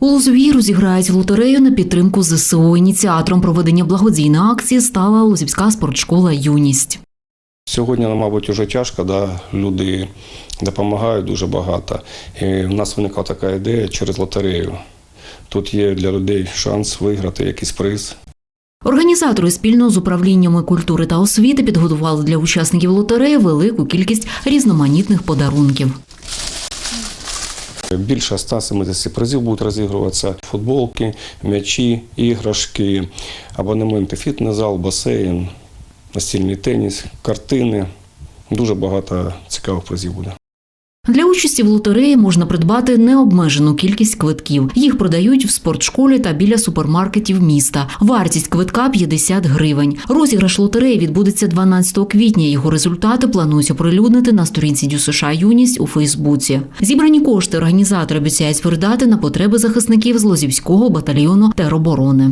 У Лозовій розіграють лотерею на підтримку ЗСУ. Ініціатором проведення благодійної акції стала Лозівська спортшкола Юність. Сьогодні, ну, мабуть, вже тяжко, да? люди допомагають дуже багато. І в нас виникла така ідея через лотерею. Тут є для людей шанс виграти якийсь приз. Організатори спільно з управліннями культури та освіти підготували для учасників лотереї велику кількість різноманітних подарунків. Більше 170 призів будуть розігруватися: футболки, м'ячі, іграшки, абонементи, фітнес-зал, басейн, настільний теніс, картини. Дуже багато цікавих призів буде. Для участі в лотереї можна придбати необмежену кількість квитків. Їх продають в спортшколі та біля супермаркетів міста. Вартість квитка 50 гривень. Розіграш лотереї відбудеться 12 квітня. Його результати планують оприлюднити на сторінці Дю США Юність у Фейсбуці. Зібрані кошти організатори обіцяють передати на потреби захисників з Лозівського батальйону тероборони.